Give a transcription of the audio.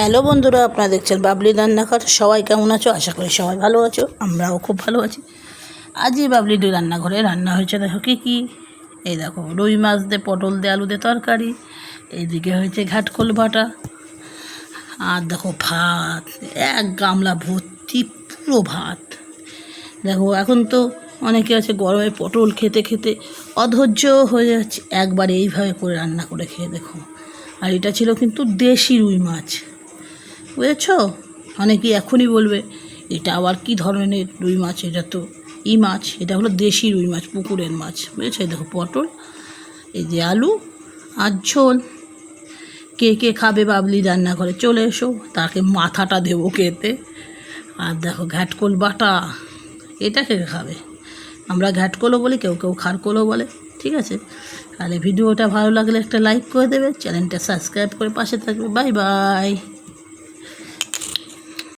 Hello বন্ধুরা, আপনারা দেখছেন বাবলি রান্নাঘর সবাই কেমন আছো? আশা করি সবাই ভালো আছো, আমরাও খুব ভালো আছি। আজই বাবলি রান্নাঘরে রান্না হয়েছে, দেখো কী কী। এই দেখো, রুই মাছ দিয়ে পটল দিয়ে আলু দিয়ে তরকারি, এইদিকে হয়েছে ঘাটকোল বাটা, আর দেখো ভাত, এক গামলা ভর্তি পুরো ভাত। দেখো, এখন তো অনেকে আছে গরমে পটল খেতে খেতে অধৈর্য হয়ে যাচ্ছে, একবার এইভাবে করে রান্না করে খেয়ে দেখো। আর এটা ছিল কিন্তু দেশি রুই মাছ। বুঝেছ? অনেকেই এখনই বলবে, এটা আবার কি ধরনের রুই মাছ? এটা তো ই মাছ, এটা হলো দেশি রুই মাছ, পুকুরের মাছ। বুঝেছ? এই দেখো পটল, এই যে আলু আর ঝোল। কে কে খাবে বাবলি রান্না করে চলে এসো, তাকে মাথাটা দেবো খেতে। আর দেখো ঘ্যাটকোল বাটা, এটা কে খাবে? আমরা ঘ্যাটকোলও বলি, কেউ কেউ খারকোলও বলে, ঠিক আছে? তাহলে ভিডিওটা ভালো লাগলে একটা লাইক করে দেবে, চ্যানেলটা সাবস্ক্রাইব করে পাশে থাকবে। Bye bye.